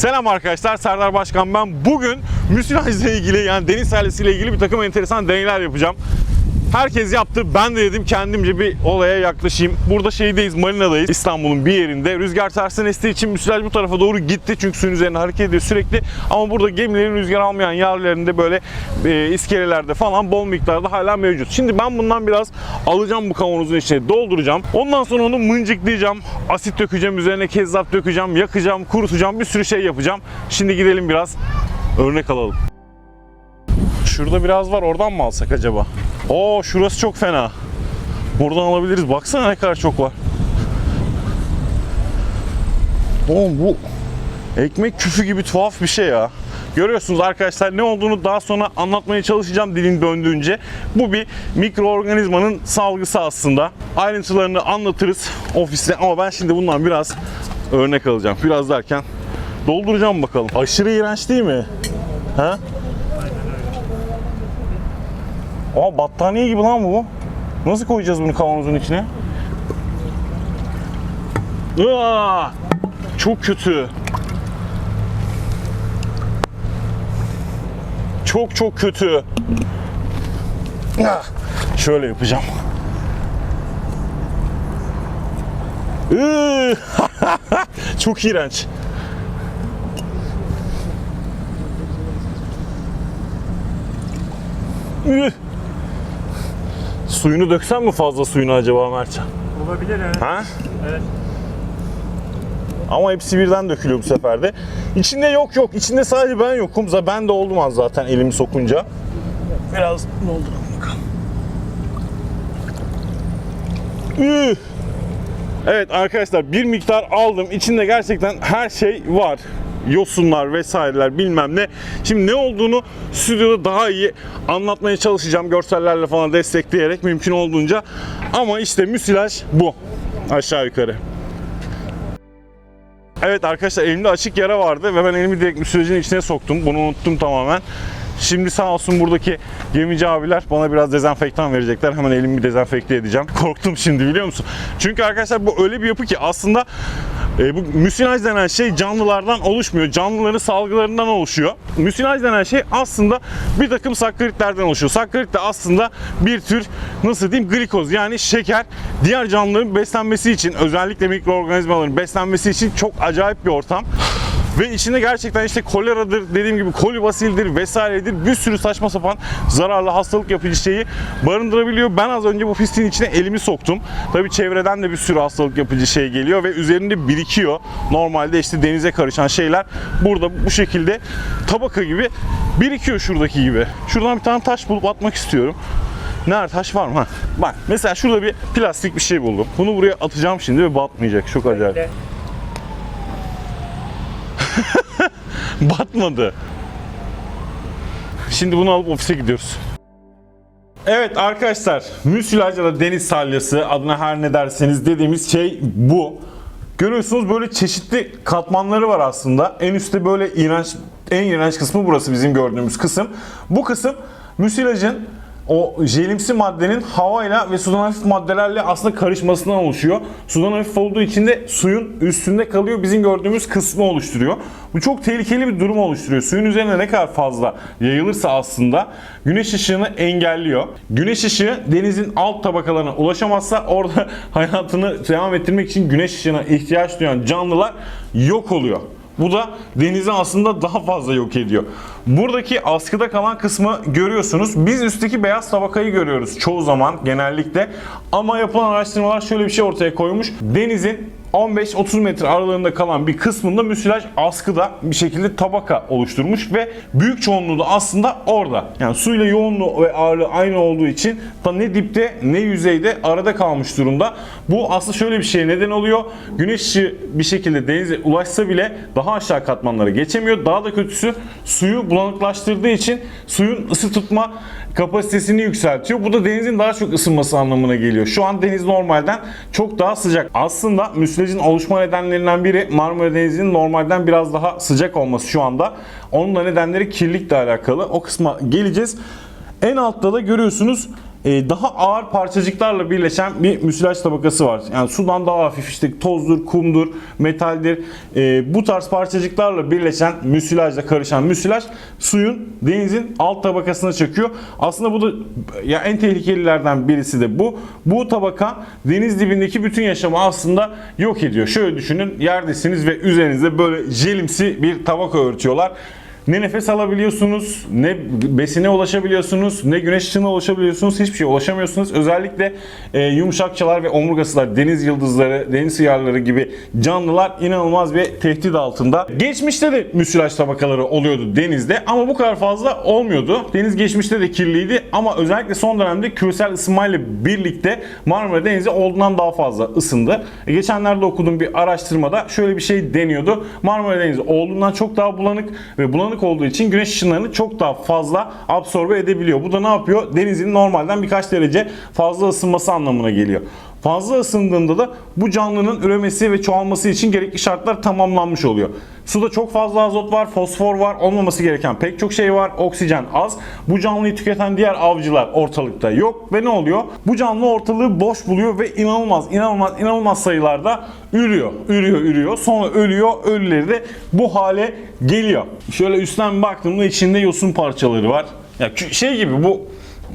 Selam arkadaşlar, Serdar Başkan ben. Bugün müsilaj ile ilgili yani deniz salyası ile ilgili bir takım enteresan deneyler yapacağım. Herkes yaptı. Ben de dedim kendimce bir olaya yaklaşayım. Burada şeydeyiz, marinadayız. İstanbul'un bir yerinde. Rüzgar tersten estiği için müsilaj bu tarafa doğru gitti. Çünkü suyun üzerinde hareket ediyor sürekli. Ama burada gemilerin rüzgar almayan yerlerinde böyle e, iskelelerde falan bol miktarda hala mevcut. Şimdi ben bundan biraz alacağım bu kavanozun içine dolduracağım. Ondan sonra onu mıncıklayacağım. Asit dökeceğim üzerine kezzap dökeceğim, yakacağım, kurutacağım. Bir sürü şey yapacağım. Şimdi gidelim biraz örnek alalım. Şurada biraz var oradan mı alsak acaba? Oo şurası çok fena. Buradan alabiliriz. Baksana ne kadar çok var. Oğlum bu ekmek küfü gibi tuhaf bir şey ya. Görüyorsunuz arkadaşlar ne olduğunu daha sonra anlatmaya çalışacağım dilin döndüğünce. Bu bir mikroorganizmanın salgısı aslında. Ayrıntılarını anlatırız ofiste ama ben şimdi bundan biraz örnek alacağım. Biraz derken dolduracağım bakalım. Aşırı iğrenç değil mi? Ha? Aa battaniye gibi lan bu. Nasıl koyacağız bunu kavanozun içine? Aa, çok kötü. Çok çok kötü. Ah, Şöyle yapacağım. Çok iğrenç. Üh. Suyunu döksem mi fazla suyunu acaba Mertcan? Olabilir evet. Ha? Evet. Ama hepsi birden dökülüyor bu sefer de. İçinde yok yok. İçinde sadece ben yokum. Ben de oldum az zaten elimi sokunca. Biraz dolduralım bakalım. Üh! Evet arkadaşlar bir miktar aldım. İçinde gerçekten her şey var. Yosunlar vesaireler bilmem ne. Şimdi ne olduğunu stüdyoda daha iyi anlatmaya çalışacağım. Görsellerle falan destekleyerek mümkün olduğunca. Ama işte müsilaj bu. Aşağı yukarı. Evet arkadaşlar elimde açık yara vardı ve ben elimi direkt sürecin içine soktum. Bunu unuttum tamamen. Şimdi sağ olsun buradaki gemici abiler bana biraz dezenfektan verecekler. Hemen elimi bir dezenfekte edeceğim. Korktum şimdi biliyor musun? Çünkü arkadaşlar bu öyle bir yapı ki aslında e, bu müsilaj denen şey canlılardan oluşmuyor. Canlıların salgılarından oluşuyor. Müsilaj denen şey aslında bir takım sakkaritlerden oluşuyor. Sakkarit de aslında bir tür nasıl diyeyim glikoz yani şeker. Diğer canlıların beslenmesi için özellikle mikroorganizmaların beslenmesi için çok acayip bir ortam. Ve içinde gerçekten işte koleradır, dediğim gibi kolibasildir vesairedir bir sürü saçma sapan zararlı hastalık yapıcı şeyi barındırabiliyor. Ben az önce bu pisliğin içine elimi soktum. Tabi çevreden de bir sürü hastalık yapıcı şey geliyor ve üzerinde birikiyor. Normalde işte denize karışan şeyler burada bu şekilde tabaka gibi birikiyor şuradaki gibi. Şuradan bir tane taş bulup atmak istiyorum. Nerede taş var mı? Ha. Bak mesela şurada bir plastik bir şey buldum. Bunu buraya atacağım şimdi ve batmayacak. Çok acayip. De- Batmadı. Şimdi bunu alıp ofise gidiyoruz. Evet arkadaşlar, müsilaj da deniz salyası adına her ne derseniz dediğimiz şey bu. Görüyorsunuz böyle çeşitli katmanları var aslında. En üstte böyle iğrenç, en iğrenç kısmı burası bizim gördüğümüz kısım. Bu kısım müsilajın o jelimsi maddenin havayla ve sudan hafif maddelerle aslında karışmasından oluşuyor. Sudan hafif olduğu için de suyun üstünde kalıyor. Bizim gördüğümüz kısmı oluşturuyor. Bu çok tehlikeli bir durum oluşturuyor. Suyun üzerine ne kadar fazla yayılırsa aslında güneş ışığını engelliyor. Güneş ışığı denizin alt tabakalarına ulaşamazsa orada hayatını devam ettirmek için güneş ışığına ihtiyaç duyan canlılar yok oluyor. Bu da denizi aslında daha fazla yok ediyor. Buradaki askıda kalan kısmı görüyorsunuz. Biz üstteki beyaz tabakayı görüyoruz çoğu zaman genellikle. Ama yapılan araştırmalar şöyle bir şey ortaya koymuş. Denizin 15-30 metre aralığında kalan bir kısmında müsilaj askıda bir şekilde tabaka oluşturmuş ve büyük çoğunluğu da aslında orada. Yani suyla yoğunluğu ve ağırlığı aynı olduğu için da ne dipte ne yüzeyde arada kalmış durumda. Bu aslında şöyle bir şey neden oluyor. Güneş bir şekilde denize ulaşsa bile daha aşağı katmanlara geçemiyor. Daha da kötüsü suyu bulanıklaştırdığı için suyun ısı tutma kapasitesini yükseltiyor. Bu da denizin daha çok ısınması anlamına geliyor. Şu an deniz normalden çok daha sıcak. Aslında müsilajın oluşma nedenlerinden biri Marmara Denizi'nin normalden biraz daha sıcak olması şu anda. Onun da nedenleri kirlilikle alakalı. O kısma geleceğiz. En altta da görüyorsunuz daha ağır parçacıklarla birleşen bir müsilaj tabakası var. Yani sudan daha hafif işte tozdur, kumdur, metaldir. E, bu tarz parçacıklarla birleşen müsilajla karışan müsilaj suyun denizin alt tabakasına çekiyor. Aslında bu da ya en tehlikelilerden birisi de bu. Bu tabaka deniz dibindeki bütün yaşamı aslında yok ediyor. Şöyle düşünün yerdesiniz ve üzerinizde böyle jelimsi bir tabaka örtüyorlar. Ne nefes alabiliyorsunuz, ne besine ulaşabiliyorsunuz, ne güneş ışığına ulaşabiliyorsunuz, hiçbir şeye ulaşamıyorsunuz. Özellikle e, yumuşakçalar ve omurgasılar, deniz yıldızları, deniz hıyarları gibi canlılar inanılmaz bir tehdit altında. Geçmişte de müsilaj tabakaları oluyordu denizde ama bu kadar fazla olmuyordu. Deniz geçmişte de kirliydi ama özellikle son dönemde küresel ısınmayla birlikte Marmara Denizi olduğundan daha fazla ısındı. E, geçenlerde okuduğum bir araştırmada şöyle bir şey deniyordu. Marmara Denizi olduğundan çok daha bulanık ve bulanık olduğu için güneş ışınlarını çok daha fazla absorbe edebiliyor. Bu da ne yapıyor? Denizin normalden birkaç derece fazla ısınması anlamına geliyor. Fazla ısındığında da bu canlının üremesi ve çoğalması için gerekli şartlar tamamlanmış oluyor. Suda çok fazla azot var, fosfor var, olmaması gereken pek çok şey var, oksijen az. Bu canlıyı tüketen diğer avcılar ortalıkta yok ve ne oluyor? Bu canlı ortalığı boş buluyor ve inanılmaz, inanılmaz, inanılmaz sayılarda ürüyor, ürüyor, ürüyor. Sonra ölüyor, ölüleri de bu hale geliyor. Şöyle üstten baktığımda içinde yosun parçaları var. Ya şey gibi bu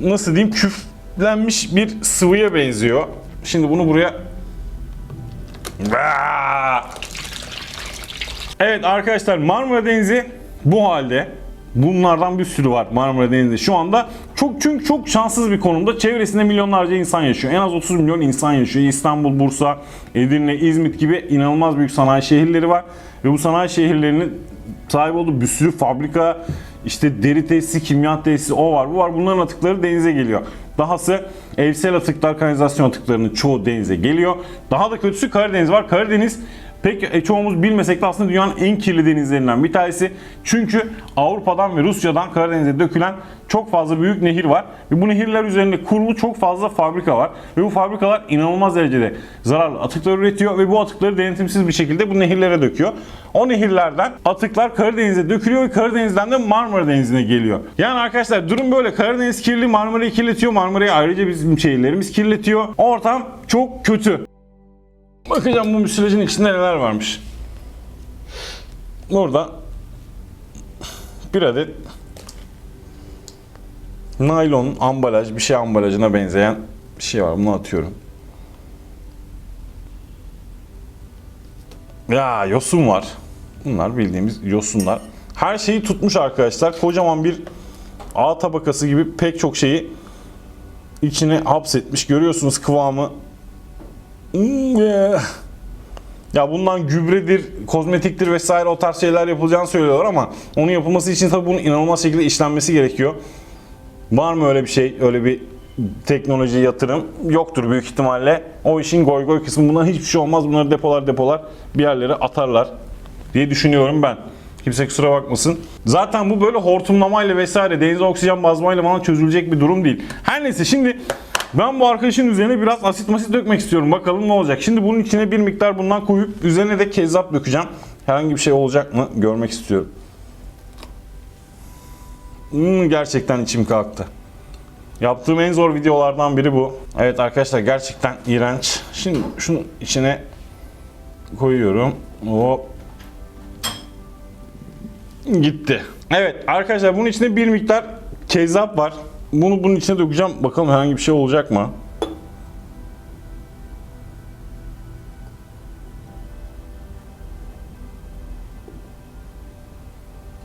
nasıl diyeyim küflenmiş bir sıvıya benziyor. Şimdi bunu buraya! Evet arkadaşlar Marmara Denizi bu halde. Bunlardan bir sürü var Marmara Denizi şu anda. Çok çünkü çok şanssız bir konumda. Çevresinde milyonlarca insan yaşıyor. En az 30 milyon insan yaşıyor. İstanbul, Bursa, Edirne, İzmit gibi inanılmaz büyük sanayi şehirleri var. Ve bu sanayi şehirlerinin sahip olduğu bir sürü fabrika, işte deri tesisi, kimya tesisi o var bu var. Bunların atıkları denize geliyor. Dahası evsel atıklar, kanalizasyon atıklarının çoğu denize geliyor. Daha da kötüsü Karadeniz var. Karadeniz pek e, çoğumuz bilmesek de aslında dünyanın en kirli denizlerinden bir tanesi. Çünkü Avrupa'dan ve Rusya'dan Karadeniz'e dökülen çok fazla büyük nehir var. Ve bu nehirler üzerinde kurulu çok fazla fabrika var. Ve bu fabrikalar inanılmaz derecede zararlı atıklar üretiyor ve bu atıkları denetimsiz bir şekilde bu nehirlere döküyor. O nehirlerden atıklar Karadeniz'e dökülüyor ve Karadeniz'den de Marmara Denizi'ne geliyor. Yani arkadaşlar durum böyle. Karadeniz kirli, Marmara'yı kirletiyor. Marmara'yı ayrıca bizim şehirlerimiz kirletiyor. Ortam çok kötü. Bakacağım bu müsilajın içinde neler varmış. Burada bir adet naylon ambalaj, bir şey ambalajına benzeyen bir şey var. Bunu atıyorum. Ya yosun var. Bunlar bildiğimiz yosunlar. Her şeyi tutmuş arkadaşlar. Kocaman bir ağ tabakası gibi pek çok şeyi içine hapsetmiş. Görüyorsunuz kıvamı. Yeah. Ya bundan gübredir, kozmetiktir vesaire o tarz şeyler yapılacağını söylüyorlar ama onun yapılması için tabii bunun inanılmaz şekilde işlenmesi gerekiyor. Var mı öyle bir şey, öyle bir teknoloji yatırım? Yoktur büyük ihtimalle. O işin goy goy kısmı bundan hiçbir şey olmaz. Bunları depolar depolar bir yerlere atarlar diye düşünüyorum ben. Kimse kusura bakmasın. Zaten bu böyle hortumlamayla vesaire denize oksijen bazmayla falan çözülecek bir durum değil. Her neyse şimdi ben bu arkadaşın üzerine biraz asit masit dökmek istiyorum. Bakalım ne olacak. Şimdi bunun içine bir miktar bundan koyup üzerine de kezzap dökeceğim. Herhangi bir şey olacak mı görmek istiyorum. Hmm, gerçekten içim kalktı. Yaptığım en zor videolardan biri bu. Evet arkadaşlar gerçekten iğrenç. Şimdi şunu içine koyuyorum. Hop. Gitti. Evet arkadaşlar bunun içinde bir miktar kezzap var. Bunu bunun içine dökeceğim. Bakalım herhangi bir şey olacak mı?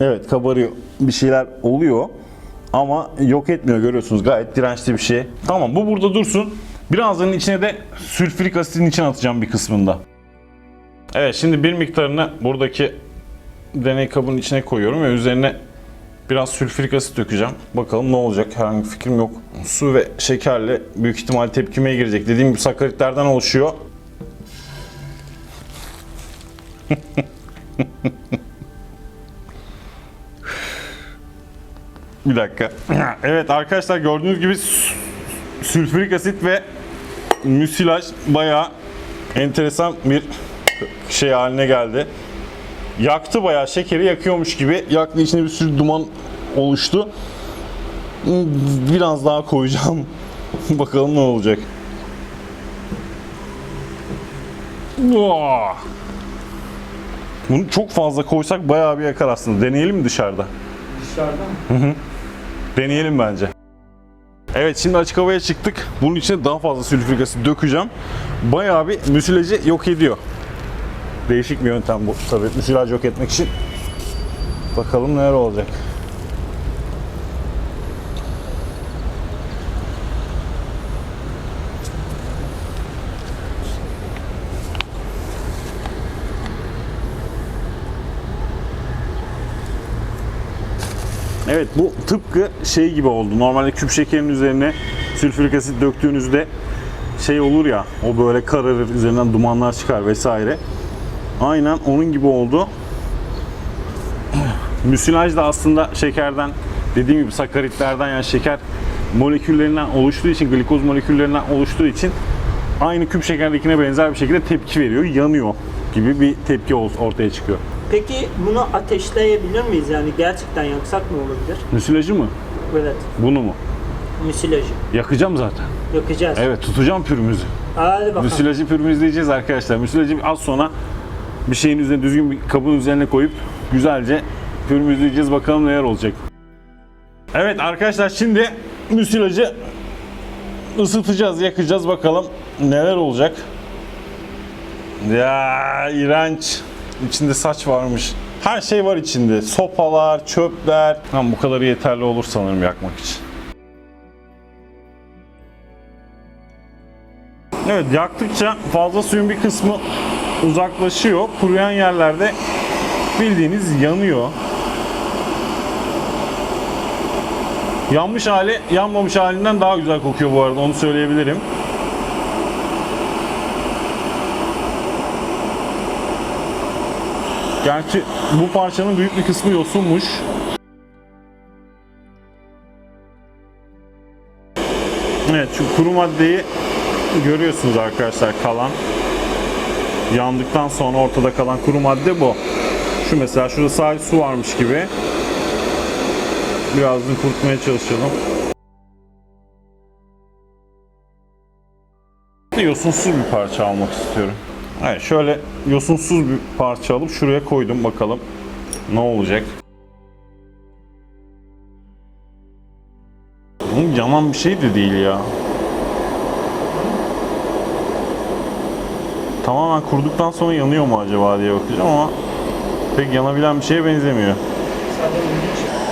Evet kabarıyor. Bir şeyler oluyor. Ama yok etmiyor görüyorsunuz. Gayet dirençli bir şey. Tamam bu burada dursun. Birazdan içine de sülfürik asitin içine atacağım bir kısmında. Evet şimdi bir miktarını buradaki deney kabının içine koyuyorum ve üzerine biraz sülfürik asit dökeceğim. Bakalım ne olacak herhangi bir fikrim yok. Su ve şekerle büyük ihtimal tepkimeye girecek. Dediğim gibi sakaritlerden oluşuyor. Bir dakika. Evet arkadaşlar gördüğünüz gibi sü- sülfürik asit ve müsilaj bayağı enteresan bir şey haline geldi. Yaktı bayağı şekeri yakıyormuş gibi. Yaktı içinde bir sürü duman oluştu. Biraz daha koyacağım. Bakalım ne olacak. Bunu çok fazla koysak bayağı bir yakar aslında. Deneyelim mi dışarıda? Dışarıda mı? Deneyelim bence. Evet şimdi açık havaya çıktık. Bunun içine daha fazla sülfürik asit dökeceğim. Bayağı bir müsilajı yok ediyor. Değişik bir yöntem bu tabii müsilaj yok etmek için. Bakalım neler olacak. Evet bu tıpkı şey gibi oldu. Normalde küp şekerin üzerine sülfürik asit döktüğünüzde şey olur ya o böyle kararır üzerinden dumanlar çıkar vesaire. Aynen onun gibi oldu. Müsilaj da aslında şekerden dediğim gibi sakaritlerden yani şeker moleküllerinden oluştuğu için glikoz moleküllerinden oluştuğu için aynı küp şekerdekine benzer bir şekilde tepki veriyor. Yanıyor gibi bir tepki ortaya çıkıyor. Peki bunu ateşleyebilir miyiz? Yani gerçekten yaksak mı olabilir? Müsilajı mı? Evet. Bunu mu? Müsilajı. Yakacağım zaten. Yakacağız. Evet tutacağım pürümüzü. Hadi bakalım. Müsilajı pürmüzleyeceğiz arkadaşlar. Müsilajı az sonra bir şeyin üzerine düzgün bir kabın üzerine koyup güzelce pürmüzleyeceğiz. Bakalım neler olacak. Evet arkadaşlar şimdi müsilajı ısıtacağız, yakacağız. Bakalım neler olacak. Ya iğrenç. İçinde saç varmış. Her şey var içinde. Sopalar, çöpler. Tamam bu kadarı yeterli olur sanırım yakmak için. Evet yaktıkça fazla suyun bir kısmı uzaklaşıyor. Kuruyan yerlerde bildiğiniz yanıyor. Yanmış hali yanmamış halinden daha güzel kokuyor bu arada onu söyleyebilirim. Gerçi bu parçanın büyük bir kısmı yosunmuş. Evet şu kuru maddeyi görüyorsunuz arkadaşlar kalan. Yandıktan sonra ortada kalan kuru madde bu. Şu mesela şurada sadece su varmış gibi. Birazını kurutmaya çalışalım. Yosunsuz bir parça almak istiyorum. Evet şöyle yosunsuz bir parça alıp şuraya koydum bakalım ne olacak. Yanan bir şey de değil ya. Tamamen kurduktan sonra yanıyor mu acaba diye bakacağım ama pek yanabilen bir şeye benzemiyor.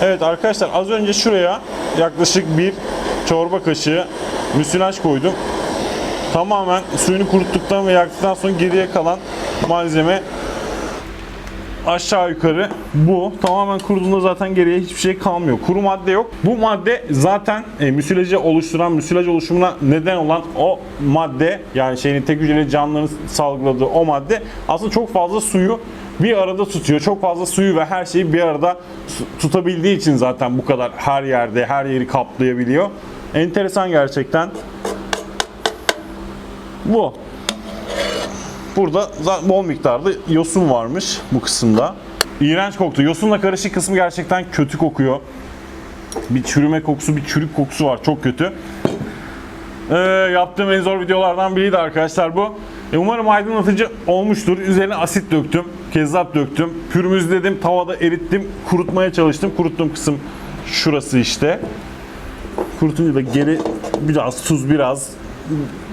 Evet arkadaşlar az önce şuraya yaklaşık bir çorba kaşığı müsilaj koydum. Tamamen suyunu kuruttuktan ve yaktıktan sonra geriye kalan malzeme aşağı yukarı bu. Tamamen kuruduğunda zaten geriye hiçbir şey kalmıyor. Kuru madde yok. Bu madde zaten e, müsilajı oluşturan, müsilaj oluşumuna neden olan o madde yani şeyin tek hücreli canlıların salgıladığı o madde aslında çok fazla suyu bir arada tutuyor. Çok fazla suyu ve her şeyi bir arada tutabildiği için zaten bu kadar her yerde, her yeri kaplayabiliyor. Enteresan gerçekten. Bu. Burada bol miktarda yosun varmış bu kısımda. İğrenç koktu. Yosunla karışık kısmı gerçekten kötü kokuyor. Bir çürüme kokusu, bir çürük kokusu var. Çok kötü. Ee, yaptığım en zor videolardan biriydi arkadaşlar bu. E, umarım aydınlatıcı olmuştur. Üzerine asit döktüm, kezzap döktüm, pürmüzledim, tavada erittim, kurutmaya çalıştım. Kuruttuğum kısım şurası işte. Kurutunca da geri biraz tuz, biraz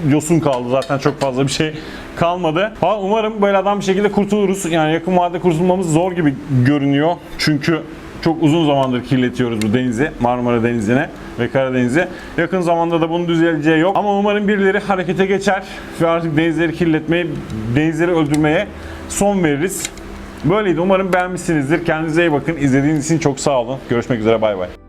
yosun kaldı zaten çok fazla bir şey kalmadı. Ha, umarım böyle adam bir şekilde kurtuluruz. Yani yakın vadede kurtulmamız zor gibi görünüyor. Çünkü çok uzun zamandır kirletiyoruz bu denizi, Marmara Denizi'ne ve Karadeniz'e. Yakın zamanda da bunun düzeleceği yok. Ama umarım birileri harekete geçer ve artık denizleri kirletmeye, denizleri öldürmeye son veririz. Böyleydi. Umarım beğenmişsinizdir. Kendinize iyi bakın. İzlediğiniz için çok sağ olun. Görüşmek üzere. Bay bay.